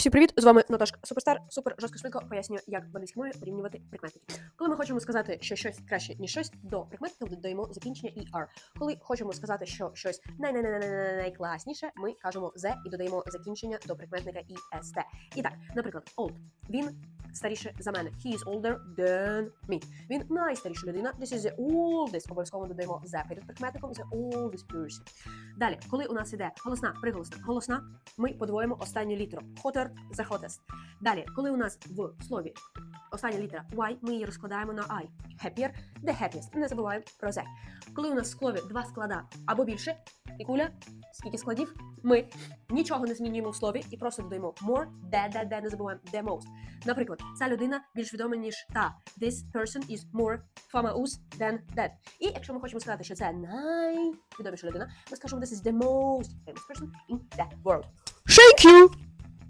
Всім привіт! З вами Наташка Суперстар. Супер жорстко швидко пояснюю, як в англійській мові порівнювати прикметники. Коли ми хочемо сказати, що щось краще ніж щось, до прикметників додаємо закінчення «er». Коли хочемо сказати, що щось най най най найкласніше, ми кажемо «the» і додаємо закінчення до прикметника «est». І так, наприклад, old. Він старіше за мене. He is older than me. Він найстаріша людина. This is the oldest. Обов'язково додаємо the перед прикметником the oldest person. Далі, коли у нас іде голосна, приголосна, голосна, ми подвоїмо останню літеру. Hotter the hottest. Далі, коли у нас в слові остання літера Y, ми її розкладаємо на I. Happier, the happiest. Не забуваємо про the. Коли у нас в слові два склада або більше, і куля, скільки складів, ми нічого не змінюємо в слові і просто додаємо more, де, де, де, не забуваємо the most. Наприклад, ця людина більш відома, ніж та. This person is more famous than that. І якщо ми хочемо сказати, що це найвідоміша людина, ми скажемо this is the most famous person in the world. Thank you!